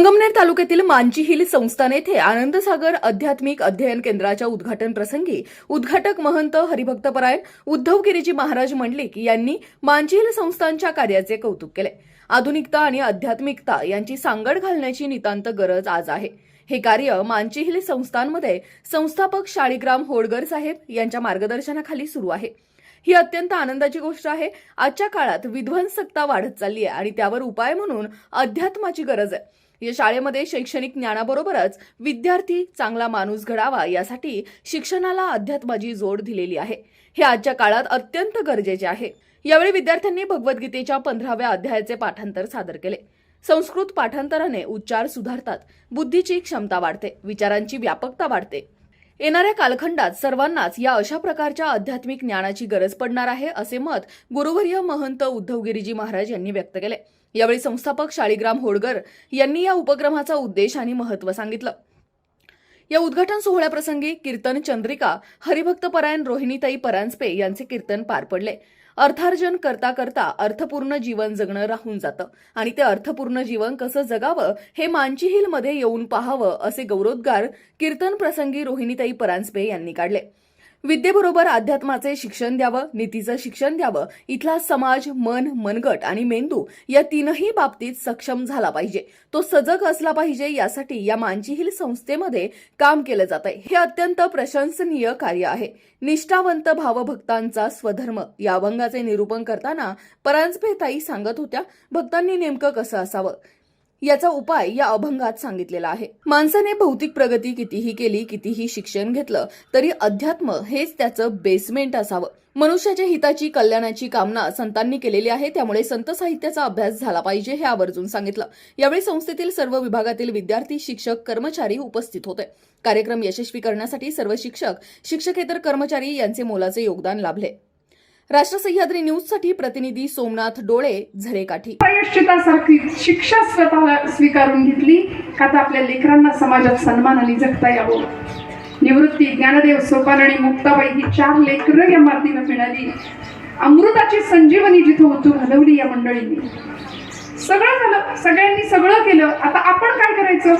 संगमनेर तालुक्यातील मांची हिल संस्थान येथे आनंदसागर आध्यात्मिक अध्ययन केंद्राच्या उद्घाटन प्रसंगी उद्घाटक महंत हरिभक्तपरायण उद्धव गिरीजी महाराज मंडलिक यांनी मांची हिल संस्थानच्या कार्याचे कौतुक केले. आधुनिकता आणि आध्यात्मिकता यांची सांगड घालण्याची नितांत गरज आज आहे. हे कार्य मांची हिल संस्थानमध्ये संस्थापक शाळीग्राम होडगर साहेब यांच्या मार्गदर्शनाखाली सुरू आहे. ही अत्यंत आनंदाची गोष्ट आहे. आजच्या काळात विध्वंसकता वाढत चालली आहे आणि त्यावर उपाय म्हणून अध्यात्माची गरज आहे. या शाळेमध्ये शैक्षणिक ज्ञानाबरोबरच विद्यार्थी चांगला माणूस घडावा यासाठी शिक्षणाला अध्यात्माची जोड दिलेली आहे. हे आजच्या काळात अत्यंत गरजेचे आहे. यावेळी विद्यार्थ्यांनी भगवद्गीतेच्या पंधराव्या अध्यायाचे पाठांतर सादर केले. संस्कृत पाठांतराने उच्चार सुधारतात. बुद्धीची क्षमता वाढते. विचारांची व्यापकता वाढते. येणाऱ्या कालखंडात सर्वांनाच या अशा प्रकारच्या आध्यात्मिक ज्ञानाची गरज पडणार आहे असे मत गुरुवर्य महंत उद्धव गिरीजी महाराज यांनी व्यक्त केले. यावेळी संस्थापक शाळीग्राम होडगर यांनी या उपक्रमाचा उद्देश आणि महत्त्व सांगितलं. या उद्घाटन सोहळ्याप्रसंगी कीर्तन चंद्रिका हरिभक्तपरायण रोहिणीताई परांजपे यांचे कीर्तन पार पडले. अर्थार्जन करता करता अर्थपूर्ण जीवन जगणं राहून जातं. आणि ते अर्थपूर्ण जीवन कसं जगावं हे मांची हिलमध्ये येऊन पाहावं असे गौरवोद्गार कीर्तन प्रसंगी रोहिणीताई परांजपे यांनी काढले. विद्येबरोबर अध्यात्माचे शिक्षण द्यावं नीतीचं शिक्षण द्यावं इथला समाज मन मनगट आणि मेंदू या तीनही बाबतीत सक्षम झाला पाहिजे. तो सजग असला पाहिजे यासाठी या मांची हिल संस्थेमध्ये काम केलं जात आहे हे अत्यंत प्रशंसनीय कार्य आहे. निष्ठावंत भावभक्तांचा स्वधर्म या अभंगाचे निरूपण करताना परांजपेताई सांगत होत्या भक्तांनी नेमकं कसं असावं? याचा उपाय या अभंगात सांगितलेला आहे. माणसाने भौतिक प्रगती कितीही केली कितीही शिक्षण घेतलं तरी अध्यात्म हेच त्याचं बेसमेंट असावं. मनुष्याच्या हिताची कल्याणाची कामना संतांनी केलेली आहे त्यामुळे संत साहित्याचा अभ्यास झाला पाहिजे हे आवर्जून सांगितलं. यावेळी संस्थेतील सर्व विभागातील विद्यार्थी शिक्षक कर्मचारी उपस्थित होते. कार्यक्रम यशस्वी करण्यासाठी सर्व शिक्षक शिक्षकेतर कर्मचारी यांचे मोलाचे योगदान लाभले. राष्ट्र सह्याद्री न्यूजसाठी प्रतिनिधी सोमनाथ डोळे झरेकाठी. प्रायश्चितासारखी शिक्षा स्वतःला स्वीकारून घेतली का तर आपल्या लेकरांना समाजात सन्मानाने जगता यावं. निवृत्ती ज्ञानदेव सोपान आणि मुक्ताबाई ही चार लेकरं या मातीनं मिळाली अमृताची संजीवनी जिथं होतो घालवली या मंडळींनी. सगळं झालं सगळ्यांनी सगळं केलं आता आपण काय करायचं?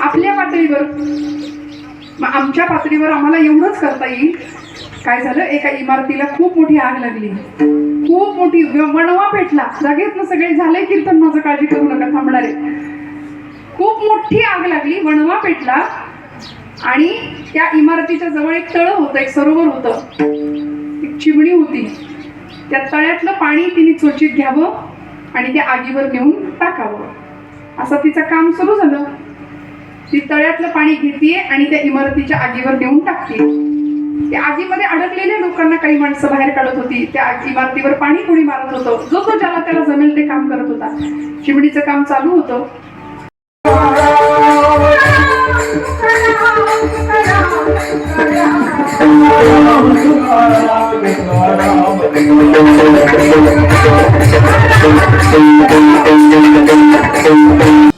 आपल्या पातळीवर आमच्या पातळीवर आम्हाला एवढंच करता येईल? काय झालं? एका इमारतीला खूप मोठी आग लागली. खूप मोठी वणवा पेटला. जागेत सगळे झाले कीर्तन माझं काळजी करू नका थांबणारे खूप मोठी आग लागली वणवा पेटला. आणि त्या इमारतीच्या जवळ एक तळ होतं एक सरोवर होतं. एक चिमणी होती. त्या तळ्यातलं पाणी तिने चोचीत घ्यावं आणि त्या आगीवर नेऊन टाकावं. असं तिचं काम सुरू झालं. ती तळ्यातलं पाणी घेते आणि त्या इमारतीच्या आगीवर नेऊन टाकते त्या आगीमध्ये अडकलेल्या लोकांना काही माणसं बाहेर काढत होती. त्या इमारतीवर पाणी कोणी मारत होतं. जो तो ज्याला त्याला जमेल ते काम करत होता. चिमणीचं काम चालू होतं.